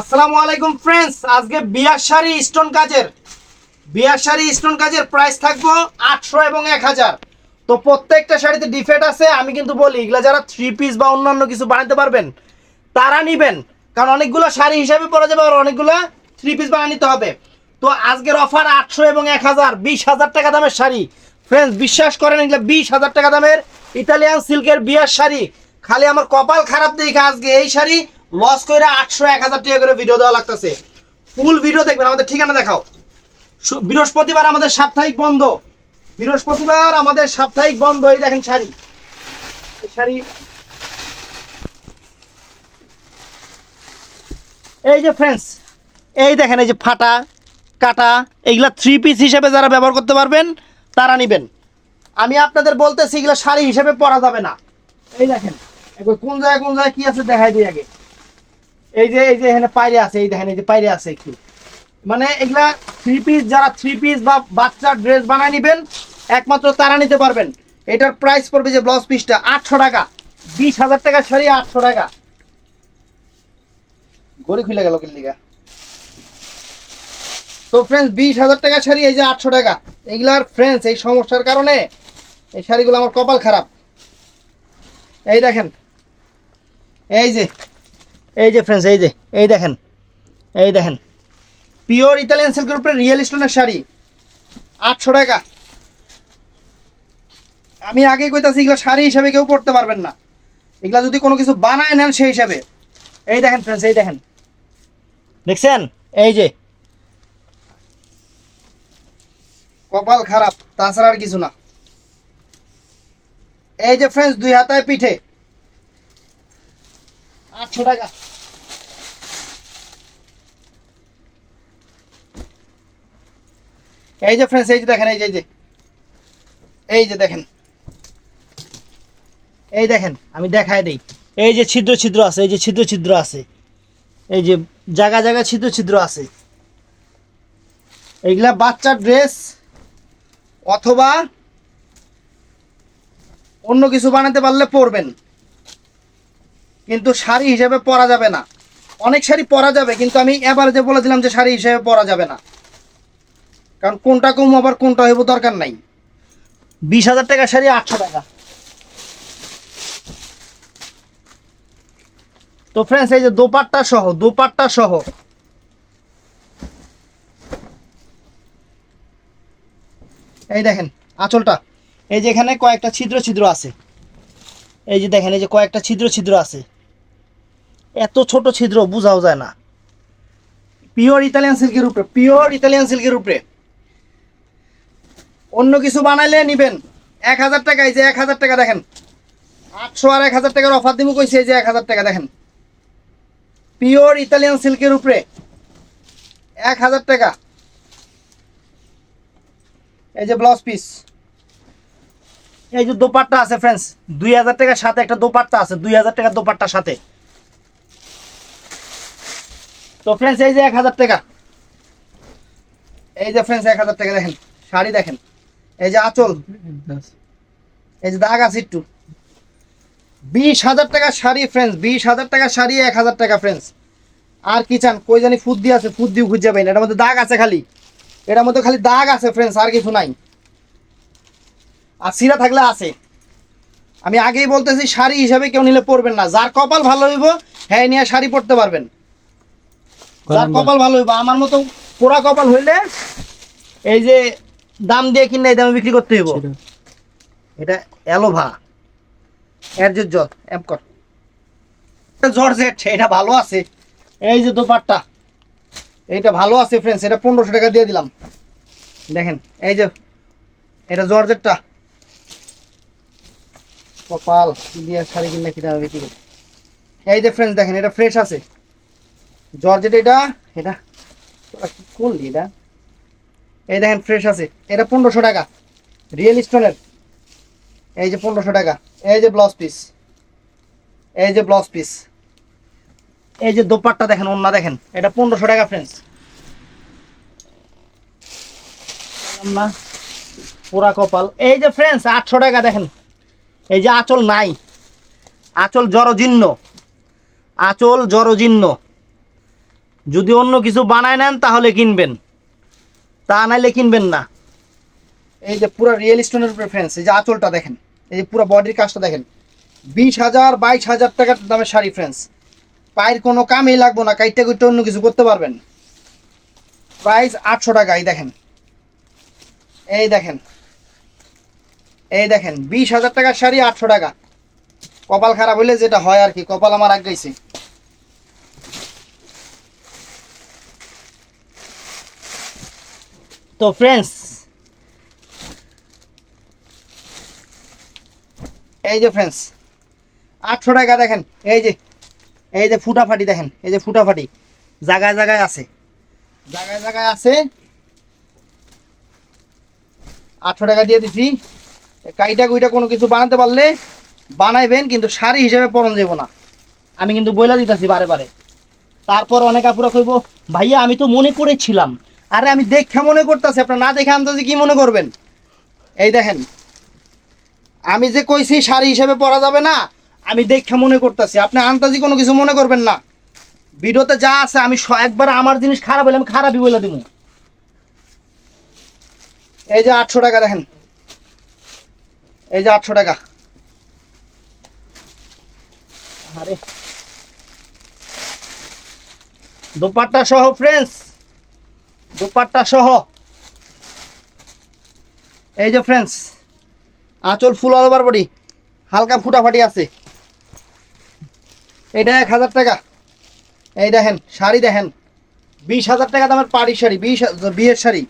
আসসালামু আলাইকুম ফ্রেন্ডস আজকে বিয়ার শাড়ি স্টোন কাজের। বিয়ার শাড়ি স্টোন কাজের প্রাইস থাকব আটশো এবং এক হাজার। তো প্রত্যেকটা শাড়িতে ডিফেক্ট আছে, আমি কিন্তু বলি, এগুলা যারা থ্রি পিস বা অন্যান্য কিছু বানাতে পারবেন, তারা নিবেন। কারণ অনেকগুলো শাড়ি হিসাবে পরা যাবে আর অনেকগুলো থ্রি পিস বানিয়ে নিতে হবে। তো আজকের অফার আটশো এবং এক হাজার, বিশ হাজার টাকা দামের শাড়ি। ফ্রেন্ডস বিশ্বাস করেন, এগুলো বিশ হাজার টাকা দামের ইতালিয়ান সিল্কের বিয়ার শাড়ি। খালি আমার কপাল খারাপ দেখে আজকে এই শাড়ি লস করে আটশো এক হাজার টাকা করে ভিডিও দেওয়া লাগতেছে। ফুল ভিডিও দেখবেন, আমাদের ঠিকানা দেখাও। বৃহস্পতিবার আমাদের সাপ্তাহিক বন্ধ। বৃহস্পতিবার আমাদের সাপ্তাহিক বন্ধ, এই দেখেন শাড়ি। শাড়ি। এই যে ফ্রেন্ডস এই দেখেন, এই যে ফাটা, কাটা, এইগুলা থ্রি পিস হিসেবে যারা ব্যবহার করতে পারবেন, তারা নেবেন। আমি আপনাদের বলতেছি, এগুলো শাড়ি হিসেবে পরা যাবে না। এই দেখেন কোন জায়গায় কোন জায়গায় কি আছে দেখাই দিই আগে। এই যে এই যে এখানে পায়রে আছে, এই দেখেন, এই যে পায়রে আছে একটু। মানে এগুলা থ্রি পিস যারা থ্রি পিস বা বাচ্চার ড্রেস বানায় নেবেন, একমাত্র তারা নিতে পারবেন। এটার প্রাইস পড়বে যে ব্লাউজ পিসটা আটশো টাকা। বিশ হাজার টাকা শাড়ি আটশো টাকা। গড়ি খুলে গেল কিল্লিগা তো ফ্রেন্ডস বিশ হাজার টাকা শাড়ি, এই যে আটশো টাকা। এগুলার ফ্রেন্ডস এই সমস্যার কারণে এই শাড়িগুলো আমার কপাল খারাপ। এই দেখেন। এই যে এই যে ফ্রেন্ডস এই যে, এই দেখেন এই দেখেন। পিওর ইতালিয়ান সিল্কের উপরে রিয়েল স্টোনের শাড়ি, আটশো টাকা। আমি আগে কইতাছি, এগুলো শাড়ি হিসাবে কেউ পড়তে পারবেন না। এগুলা যদি কোনো কিছু বানায় নেন সেই হিসাবে। এই দেখেন ফ্রেন্ডস এই দেখেন। দেখছেন? এই যে। কপাল খারাপ, তাছাড়া আর কিছু না। এই যে ফ্রেন্ডস দুই হাতায় পিঠে। এই যে ফ্রেন্ডস এই যে দেখেন, এই যে এই যে। এই যে দেখেন। এই দেখেন, আমি দেখাই দেই। এই যে ছিদ্র ছিদ্র আছে, এই যে ছিদ্র ছিদ্র আছে। এই যে জায়গা জায়গা ছিদ্র ছিদ্র আছে। এইগুলা বাচ্চার ড্রেস অথবা অন্য কিছু বানাতে পারলে পরবেন। কিন্তু শাড়ি হিসেবে পরা যাবে না। অনেক শাড়ি পরা যাবে, কিন্তু আমি এবার যে বলে দিলাম যে শাড়ি হিসেবে পরা যাবে না। কারণ কোনটা কম আবার কোনটা হইব দরকার নাই। বিশ হাজার টাকা শাড়ি আটশো টাকা। তো ফ্রেন্ডস এই যে দোপাট্টা সহ দোপাট্টা সহ। এই দেখেন, আঁচলটা। এই যে এখানে কয়েকটা ছিদ্র ছিদ্র আছে। এই যে দেখেন, এই যে কয়েকটা ছিদ্র ছিদ্র আছে। এত ছোট ছিদ্র, বোঝাও যায় না। পিওর ইতালিয়ান সিল্কের উপরে পিওর ইতালিয়ান সিল্কের উপরে। অন্য কিছু বানাইলে নিবেন। এক হাজার টাকা, এই যে এক হাজার টাকা দেখেন। আটশো আর এক হাজার টাকার অফার দিব কইছে, এই যে এক হাজার টাকা দেখেন। পিওর ইতালিয়ান সিল্কের উপরে। এক হাজার টাকা। এই যে ব্লাউজ পিস এই যে দোপাট্টা আছে ফ্রেন্ডস দুই হাজার টাকার সাথে একটা দোপাট্টা আছে, দুই হাজার টাকার দোপাট্টার সাথে। তো ফ্রেন্ডস এই যে এক হাজার টাকা। এই যে ফ্রেন্ডস এক হাজার টাকা দেখেন, শাড়ি দেখেন। এই যে আঁচল, এই যে দাগ আছে একটু। বিশ হাজার টাকা শাড়ি ফ্রেন্ডস বিশ হাজার টাকা শাড়ি, এক হাজার টাকা ফ্রেন্ডস আর কি চান? কই জানি ফুদ দিয়ে আছে ফুদ দিয়ে খুঁজে পাইনি এটার মধ্যে দাগ আছে খালি। এটার মধ্যে খালি দাগ আছে ফ্রেন্ডস আর কিছু নাই। আর সিরা থাকলে আছে। আমি আগেই বলতেছি, শাড়ি হিসাবে কেউ নিলে পরবেন না। যার কপাল ভালো হইব হ্যাঁ নিয়ে শাড়ি পরতে পারবেন। যার কপাল ভালো হইব আমার মতো পোড়া কপাল হইলে এই যে দাম দিয়ে কিনে এই দামে বিক্রি করতে হইব। এটা অ্যালোভা। এর যে জল এম কর। জর্জেট এটা ভালো আছে। এই যে দোপাট্টা এইটা ভালো আছে ফ্রেন্ডস এটা পনেরোশো টাকা দিয়ে দিলাম। দেখেন এই যে এটা জর্জেটটা কপাল দিয়ে শাড়ি কিনে কিনে বিক্রি করি। এই যে ফ্রেন্ডস দেখেন এটা ফ্রেশ আছে। জর্জেট এটা? এটা? তোরা করলি এটা? এই দেখেন ফ্রেশ আছে। এটা পনেরোশো টাকা। রিয়েল স্টোনের এই যে পনেরোশো টাকা। এই যে ব্লাউজ পিস এই যে ব্লাউজ পিস এই যে দোপাট্টা দেখেন অন্য দেখেন। এটা পনেরোশো টাকা ফ্রেন্ডস না। পুরা কপাল। এই যে ফ্রেন্ডস আটশো টাকা দেখেন। এই যে আঁচল নাই। আঁচল জরজীর্ণ আঁচল জরজীর্ণ যদি অন্য কিছু বানায় নেন, তাহলে কিনবেন। তা নাইলে কিনবেন না। এই যে পুরো রিয়েল স্টোনের উপরে ফ্রেন্স এই যে আঁচলটা দেখেন, এই যে পুরো বডির কাজটা দেখেন। বিশ হাজার, বাইশ হাজার টাকার দামের শাড়ি ফ্রেন্স পায়ের কোনো কামেই লাগবো না, কাইটটা কুইটটা অন্য কিছু করতে পারবেন। প্রাইস আটশো টাকা এই দেখেন। এই দেখেন। এই দেখেন, বিশ হাজার টাকার শাড়ি আটশো টাকা। কপাল খারাপ হইলে যেটা হয় আর কি, কপাল আমার আগাইছে তো ফ্রেন্ডস এই যে ফ্রেন্ডস আটশো টাকা দেখেন, এই যে এই যে ফুটাফাটি দেখেন, এই যে ফুটাফাটি, জায়গায় জায়গায় আছে, জায়গায় জায়গায় আছে, আটশো টাকা দিয়ে দিছি। কাইটা কুইটা কোনো কিছু বানাতে পারলে বানাইবেন, কিন্তু শাড়ি হিসেবে পরন যাব না। আমি কিন্তু বইলা দিতেছি বারে বারে। তারপর অনেক আপুরা কইব, ভাইয়া, আমি তো মনে করেছিলাম আরে আমি দেখে মনে করতেছি, আপনার না দেখে আন্দাজে কি মনে করবেন? এই দেখেন, আমি যে কইছি শাড়ি হিসেবে পরা যাবে না, আমি দেখে মনে করতেছি, আপনি আন্দাজি কোনো কিছু মনে করবেন না। ভিডিওতে যা আছে, আমি একবার আমার জিনিস খারাপ হলে আমি খারাপই বলে দিব এই যে আটশো টাকা দেখেন, এই যে আটশো টাকা। আরে। দোপাট্টা সহ ফ্রেন্ডস দোপাট্টা সহ। এই যে ফ্রেন্ডস আঁচল ফুল অল ওভার বডি হালকা ফুটাফাটি আছে। এটা এক হাজার টাকা। এই দেখেন, শাড়ি দেখেন। বিশ হাজার টাকা দামের পাড়ি শাড়ি, বিশ বিয়ের শাড়ি।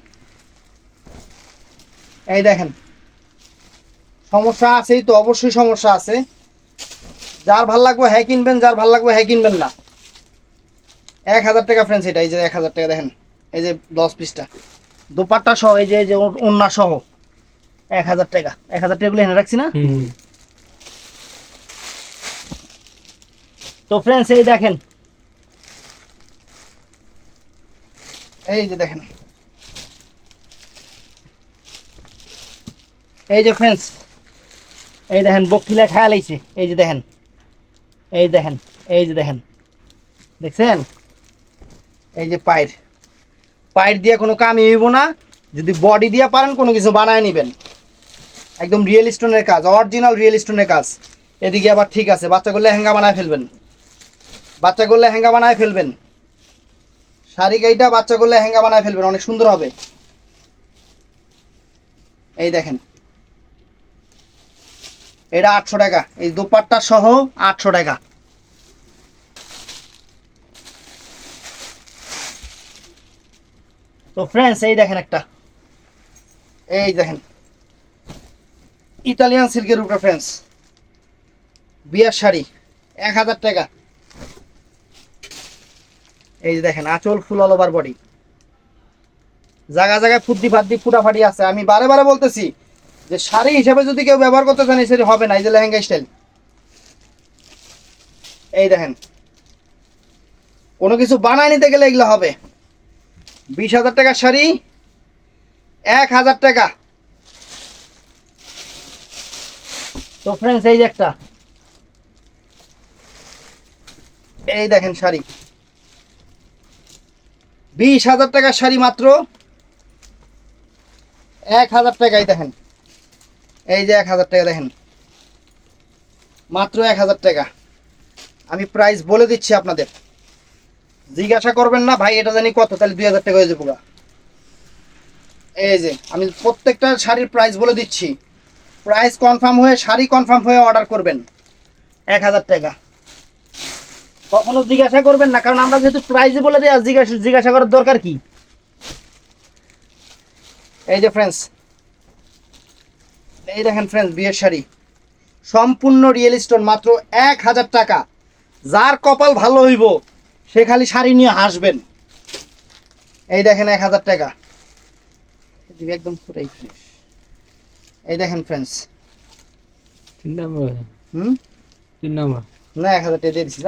এই দেখেন, সমস্যা আছেই তো, অবশ্যই সমস্যা আছে। যার ভালো লাগবে হ্যাঁ কিনবেন, যার ভালো লাগবে হ্যাঁ কিনবেন না। এক হাজার টাকা ফ্রেন্ডস এটা এই যে এক হাজার টাকা দেখেন। এই যে দশ পিসটা দোপাট্টা সহ এই যে যে ওন্না সহ। এক হাজার টাকা। এক হাজার টাকাগুলো এনে রাখছি না? তো ফ্রেন্ডস এই দেখেন। এই যে দেখেন। এই যে ফ্রেন্ডস এই দেখেন বকটিলা খেয়াল আইছে এই যে দেখেন। এই দেখেন এই যে দেখেন। দেখছেন? এই যে পায়ের। পায়ের দিয়ে কোনো কামই হইব না। যদি বডি দিয়ে পারেন, কোনো কিছু বানায় নেবেন। একদম রিয়েল স্টোনের কাজ অরিজিনাল রিয়েল স্টোনের কাজ। এদিকে আবার ঠিক আছে, বাচ্চা করলে হ্যাঙ্গা বানায় ফেলবেন। বাচ্চা করলে হ্যাঙ্গা বানায় ফেলবেন। শাড়ি গাইটা বাচ্চা করলে হ্যাঙ্গা বানায় ফেলবেন, অনেক সুন্দর হবে। এই দেখেন। এটা আটশো টাকা, এই দোপাট্টা সহ আটশো টাকা। তো ফ্রেন্ডস এই দেখেন একটা। এই দেখেন। ইতালিয়ান সিল্কের উপরে ফ্রেন্ডস বিয়ার শাড়ি, এক হাজার টাকা। এই যে দেখেন, আঁচল ফুল অল ওভার বডি জায়গা জায়গায় ফুদ্দি ফাদ্দি ফুটাফাটি আছে। আমি বারে বারে বলতেছি যে শাড়ি হিসেবে যদি কেউ ব্যবহার করতে চান এই হবে না, এই যে লেহেঙ্গা স্টাইল এই দেখেন। কোনো কিছু বানায় নিতে গেলে এগুলো হবে। বিশ হাজার টাকা শাড়ি, এক হাজার টাকা। তো ফ্রেন্ডস এই যে একটা। এই দেখেন শাড়ি। বিশ হাজার টাকার শাড়ি মাত্র, এক হাজার টাকাই দেখেন। এই যে এক হাজার টাকা, দেখেন। মাত্র এক হাজার টাকা। আমি প্রাইস বলে দিচ্ছি আপনাদের। জিজ্ঞাসা করবেন না, ভাই, এটা জানি কত? তাহলে দুই হাজার টাকা হয়ে যাব এই যে, আমি প্রত্যেকটা শাড়ির প্রাইস বলে দিচ্ছি। প্রাইস কনফার্ম হয়ে, শাড়ি কনফার্ম হয়ে অর্ডার করবেন। এক হাজার টাকা। কখনো জিজ্ঞাসা করবেন না, কারণ আমরা যেহেতু প্রাইজে বলে দিই, আর জিজ্ঞাসা জিজ্ঞাসা করার দরকার কি? এই যে ফ্রেন্ডস এই দেখেন ফ্রেন্ডস বিয়ের শাড়ি। সম্পূর্ণ রিয়েল স্টোন মাত্র এক হাজার টাকা। যার কপাল ভালো হইব সে খালি শাড়ি নিয়ে হাসবেন। এই দেখেন এক হাজার টাকা। একদম পুরাই ফ্রেশ এই দেখেন ফ্রেন্ডস তিন নম্বর। হুম? তিন নম্বর। না এক হাজার টাকা দিয়ে দিছি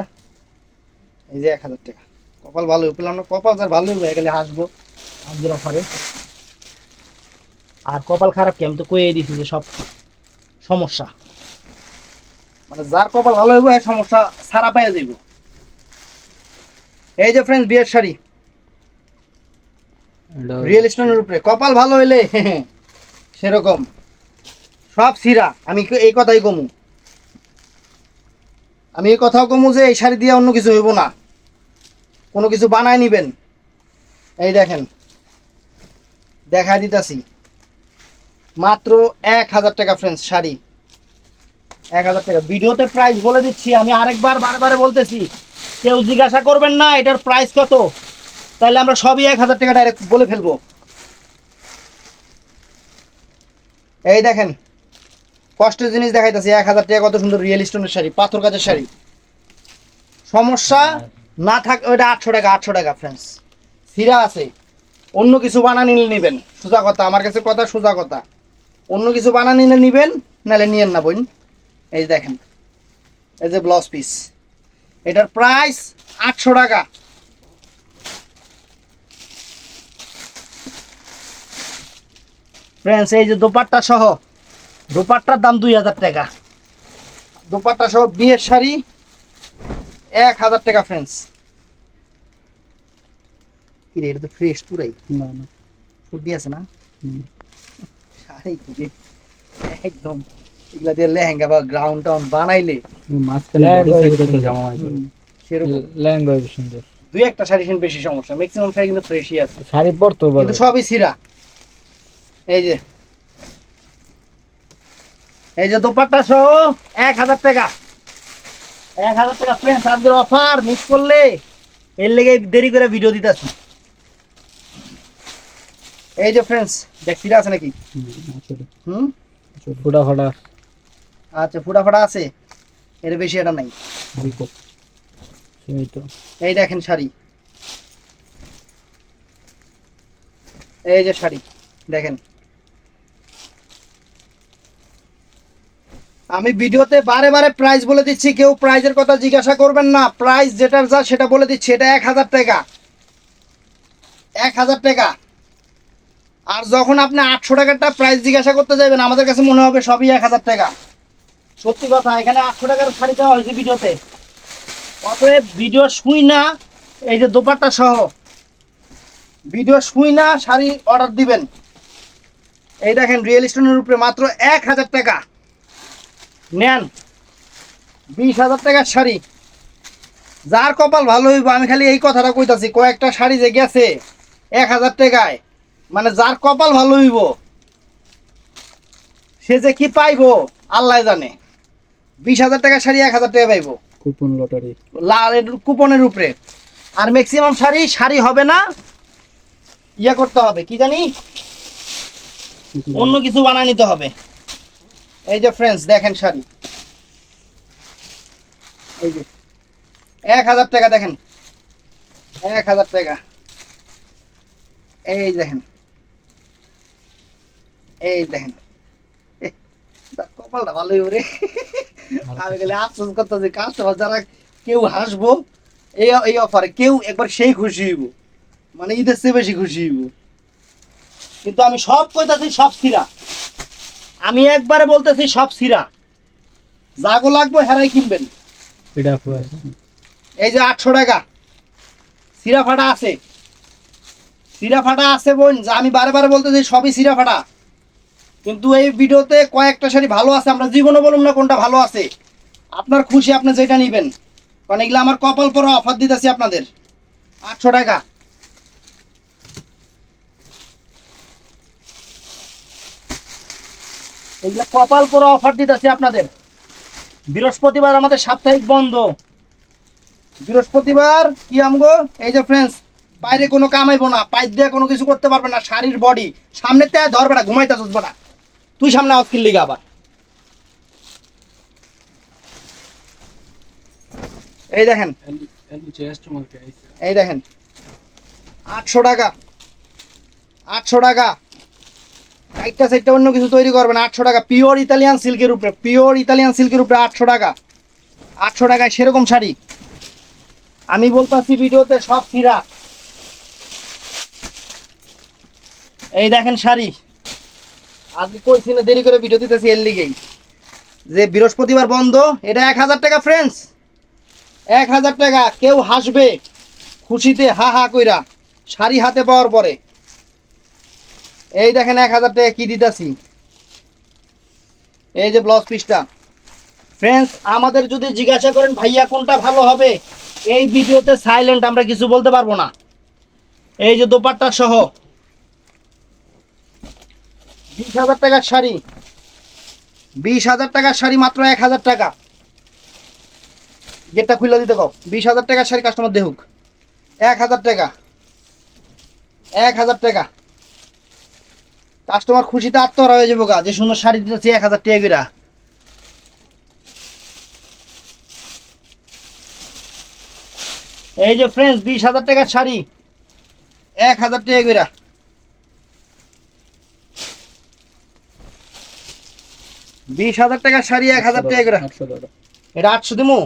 এই যে এক হাজার টাকা। কপাল ভালো পেলাম না কপাল যার ভালো হয়ে গেলে হাসবো। আজকের অফারে। আর কপাল খারাপ কি? আমি তো কয়ে দিছি যে সব সমস্যা। মানে যার কপাল ভালো হইব সমস্যা সারা পাইয়া যাইব। এই যে ফ্রেন্ডস বিয়ের শাড়ি। রিয়েল স্টোনের উপরে। কপাল ভালো হইলে সেরকম। সব সিরা আমি এই কথাই কমু। আমি এই কথাও কমু যে এই শাড়ি দিয়ে অন্য কিছু হইব না। কোনো কিছু বানায় নিবেন। এই দেখেন। দেখাই দিতাছি। মাত্র এক হাজার টাকা ফ্রেন্ডস শাড়ি। এক হাজার টাকা। ভিডিওতে প্রাইস বলে দিচ্ছি আমি আরেকবার বারে বলতেছি। কেউ জিজ্ঞাসা করবেন না, এটার প্রাইস কত? তাহলে আমরা সবই এক হাজার টাকা ডাইরেক্ট বলে ফেলব। এই দেখেন, কষ্টের জিনিস দেখাইতেছি, এক হাজার টাকা কত সুন্দর রিয়েল স্টোনের শাড়ি, পাথর কাজের শাড়ি। সমস্যা না থাক, ওইটা আটশো টাকা আটশো টাকা ফ্রেন্ডস সিরা আছে। অন্য কিছু বানা নিলে নিবেন, সোজা কথা, আমার কাছে কথা, সোজা কথা। অন্য কিছু বানা নিলে নিবেন, নাহলে নিয়েন না বোন। এই দেখেন, এই যে ব্লাউজ পিস এটার প্রাইস আটশো টাকা। ফ্রেন্ডস এই যে দোপাট্টা সহ দোপাট্টার দাম দুই হাজার টাকা। দোপাট্টা সহ বিয়ের শাড়ি এক হাজার টাকা ফ্রেন্ডস এটা তো ফ্রেশ পুরাই। না না। ফুটি আছে না? শাড়ি একদম। এগুলা দিয়ে লেহেঙ্গা বা গ্রাউন্ড টাউন বানাইলে সেরকম। লেহেঙ্গা সুন্দর। দুই একটা শাড়ি কিন্তু বেশি সমস্যা ম্যাক্সিমাম শাড়ি কিন্তু ফ্রেশই আছে। শাড়ি পরতো কিন্তু সবই সিরা। এই যে। এই যে দোপাট্টা সহ এক হাজার টাকা। এক হাজার টাকা আজকের অফার মিস করলে এর লেগে দেরি করে ভিডিও দিতেছি। এই যে ফ্রেন্ডস দেখ সিরা আছে নাকি। হুম ফুটা ফাটা। আচ্ছা ফুটা ফাটা আছে? এর বেশি এটা নাই। তো এই দেখেন শাড়ি। এই যে শাড়ি দেখেন। আমি ভিডিওতে বারে বারে প্রাইস বলে দিচ্ছি কেউ প্রাইজের কথা জিজ্ঞাসা করবেন না। প্রাইস যেটার যা সেটা বলে দিচ্ছি এটা এক হাজার টাকা। এক হাজার টাকা। আর যখন আপনি আটশো টাকারটা প্রাইস জিজ্ঞাসা করতে যাবেন আমাদের কাছে মনে হবে সবই এক হাজার টাকা। সত্যি কথা, এখানে আটশো টাকার শাড়ি দেওয়া হয়েছে ভিডিওতে। অতএব ভিডিও শুই না, এই যে দোপাট্টা সহ। ভিডিও শুই না, শাড়ি অর্ডার দিবেন। এই দেখেন রিয়েল স্টোনের উপরে মাত্র এক হাজার টাকা। নেন, বিশ হাজার টাকার শাড়ি। যার কপাল ভালো হইব, আমি খালি এই কথাটা কইতাছি, কয়েকটা শাড়ি যে গেছে, এক হাজার টাকায় মানে যার কপাল ভালো হইব, সে যে কি পাইবো, আল্লাহ জানে। বিশ হাজার টাকা শাড়ি এক হাজার টাকা পাইবো। Coupon lottery. লাল কুপনের উপরে। আর ম্যাক্সিমাম শাড়ি শাড়ি হবে না ইয়া করতে হবে কি জানি? অন্য কিছু বানায় নিতে হবে। এই যে ফ্রেন্ডস দেখেন শাড়ি। এই যে। এক হাজার টাকা দেখেন। এক হাজার টাকা। এই দেখেন। এই দেখেন। কপালটা ভালোই ওরে আমি গেলে আফসোস করতেছি কাস্টমার যারা কেউ হাসবো এই এই অফারে কেউ একবার সেই খুশি হইব। মানে ঈদের চেয়ে বেশি খুশি হইব। কিন্তু আমি সব কইতাছি সব সিরা। আমি একবারে বলতেছি সব সিরা। যাগো লাগবো হেরাই কিনবেন। এই যে আটশো টাকা। সিরা ফাটা আছে। সিরা ফাটা আছে বোন যা আমি বারে বারে বলতেছি সবই সিরা ফাটা। কিন্তু এই ভিডিওতে কয়েকটা শাড়ি ভালো আছে, আমরা জীবনে বলুন না কোনটা ভালো আছে। আপনার খুশি আপনি যেটা নেবেন। কারণ এগুলো আমার কপাল পরা অফার দিতেছি আপনাদের। আটশো টাকা। এগুলো কপাল পরা অফার দিতেছি আপনাদের। বৃহস্পতিবার আমাদের সাপ্তাহিক বন্ধ। বৃহস্পতিবার কি আমগো? এই যে ফ্রেন্ডস বাইরে কোনো কামাইবো না, পাইপ দিয়ে কোনো কিছু করতে পারবে না, শাড়ির বডি সামনে তে ধরবে না, ঘুমাইতে চসবে না। তুই সামনে আওয়াজ কিনলি আবার। এই দেখেন। এই দেখেন। আটশো টাকা। আটশো টাকা। একটা সাইডটা অন্য কিছু তৈরি করবেন আটশো টাকা। পিওর ইতালিয়ান সিল্কের উপরে পিওর ইতালিয়ান সিল্কের উপরে আটশো টাকা। আটশো টাকায় সেরকম শাড়ি। আমি বলতাছি ভিডিওতে সব ফিরা এই দেখেন শাড়ি। আজকে কইছি না দেরি করে ভিডিও দিতেছি এর লিগেই। যে বৃহস্পতিবার বন্ধ, এটা এক হাজার টাকা ফ্রেন্ডস এক হাজার টাকা, কেউ হাসবে, খুশিতে হা হা কইরা, শাড়ি হাতে পাওয়ার পরে। এই দেখেন এক হাজার টাকা কি দিতেছি। এই যে ব্লাউজ পিসটা ফ্রেন্ডস আমাদের যদি জিজ্ঞাসা করেন, ভাইয়া, কোনটা ভালো হবে? এই ভিডিওতে সাইলেন্ট আমরা কিছু বলতে পারব না। এই যে দোপাট্টা সহ বিশ হাজার টাকার শাড়ি। বিশ হাজার টাকার শাড়ি মাত্র এক হাজার টাকা। গেটটা খুলে দিতে কও। বিশ হাজার টাকার শাড়ি কাস্টমার দেহুক এক হাজার টাকা। এক হাজার টাকা। কাস্টমার খুশিতে আত্মহারা হয়ে যাব গা। যে সুন্দর শাড়ি দিতেছি এক হাজার টাকা করে এই যে ফ্রেন্ডস বিশ হাজার টাকার শাড়ি। এক হাজার টাকা করে বিশ হাজার টাকার শাড়ি এক হাজার টাকা করে। এটা আটশো দিমু?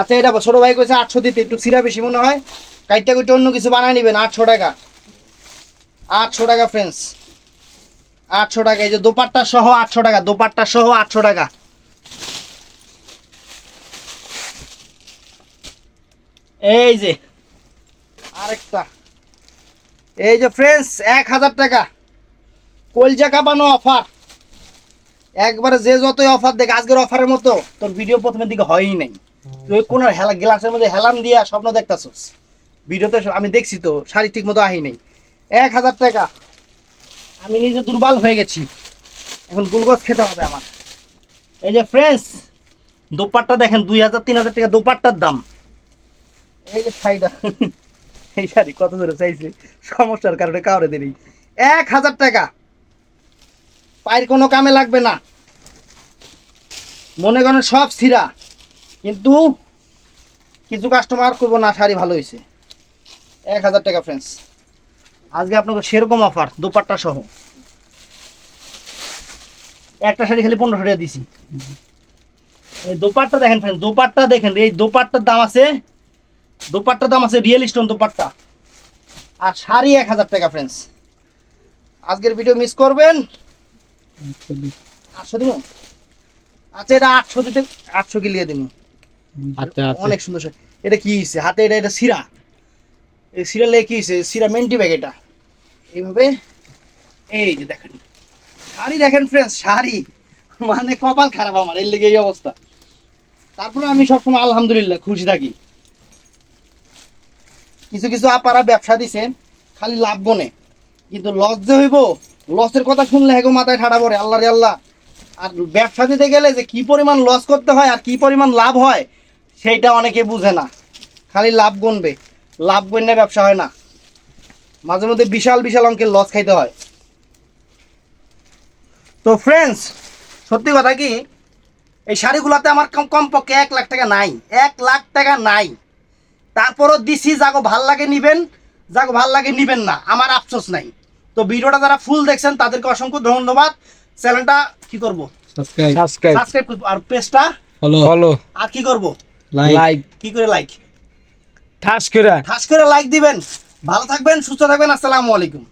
আচ্ছা এটা ছোট ভাই কইছে আটশো দিতে একটু সিরা বেশি মনে হয়। কাইটটা কুইটা অন্য কিছু বানায় নিবেন আটশো টাকা। আটশো টাকা ফ্রেন্ডস আটশো টাকা এই যে দোপাট্টা সহ আটশো টাকা দোপাট্টা সহ আটশো টাকা। এই যে আরেকটা। এই যে ফ্রেন্ডস এক হাজার টাকা। কলজা কাবানো অফার। একবারে যে যতই অফার দেখে, আজকের অফারের মতো তোর ভিডিও প্রথমের দিকে হয়ই নাই। তুই কোন হেলা গ্লাসের মধ্যে হেলাম দিয়া স্বপ্ন দেখতাছস। ভিডিওতে আমি দেখছি তো, শাড়ি ঠিক মতো আহি নাই। এক হাজার টাকা। আমি নিজে দুর্বল হয়ে গেছি। এখন গুলগোস খেতে হবে আমার। এই যে ফ্রেন্ডস দোপাট্টা দেখেন, দুই হাজার, তিন হাজার টাকা দোপাট্টার দাম। এই যে শাড়িটা, এই শাড়ি কত ধরে চাইছে? সমস্যার কারণে কাউরে দেরি এক হাজার টাকা। পায়ের কোনো কামে লাগবে না। মনে করেন সব সিরা। কিন্তু কিছু কাস্টমার করব না, শাড়ি ভালো হয়েছে। এক হাজার টাকা ফ্রেন্ডস আজকে আপনাকে সেরকম অফার দুপাট্টা সহ। একটা শাড়ি খালি পনেরোশো টাকা দিছি এই দোপাট্টা দেখেন ফ্রেন্ড দোপাট্টা দেখেন, এই দোপাট্টার দাম আছে, দোপাট্টার দাম আছে রিয়েল স্টোন দোপাট্টা। আর শাড়ি এক হাজার টাকা ফ্রেন্ডস আজকের ভিডিও মিস করবেন। আটশো দিব আচ্ছা এটা আটশো দিতে আটশো কি লিয়ে দিন অনেক সুন্দর শাড়ি। এটা কি হয়েছে হাতে এটা এটা সিরা এই সিরা লেগে কি হয়েছে সিরা মেন্টি ব্যাগ এটা। এইভাবে এই যে দেখেন। শাড়ি দেখেন ফ্রেন্ডস শাড়ি। মানে কপাল খারাপ আমার এর লেগে এই অবস্থা। তারপরে আমি সবসময় আলহামদুলিল্লাহ খুশি থাকি। কিছু কিছু আপারা ব্যবসা দিছে খালি লাভ গনে কিন্তু যে হইব লসের কথা শুনলে হেগো মাথায় ঠাড়া পড়ে, আল্লাহ রে আল্লাহ। আর ব্যবসা দিতে গেলে যে কি পরিমাণ লস করতে হয় আর কি পরিমাণ লাভ হয়, সেইটা অনেকে বুঝে না। খালি লাভ গুনবে। লাভ গুনলে ব্যবসা হয় না। মাঝে মধ্যে বিশাল বিশাল অঙ্কের লস খাইতে হয়। তো ফ্রেন্ডস সত্যি কথা কি? এই শাড়িগুলোতে আমার কম কমপক্ষে এক লাখ টাকা নাই। এক লাখ টাকা নাই। তারপরও দিছি, যাগো ভালো লাগে নিবেন, যাগো ভালো লাগে নিবেন না। আমার আফসোস নাই। তো ভিডিওটা যারা ফুল দেখছেন তাদেরকে অসংখ্য ধন্যবাদ। চ্যানেলটা কি করব? সাবস্ক্রাইব সাবস্ক্রাইব সাবস্ক্রাইব আর পেজটা ফলো ফলো আর কি করব? লাইক কি করে লাইক ঠাস করে। ঠাস করে লাইক দিবেন। ভালো থাকবেন সুস্থ থাকবেন আসসালামু আলাইকুম।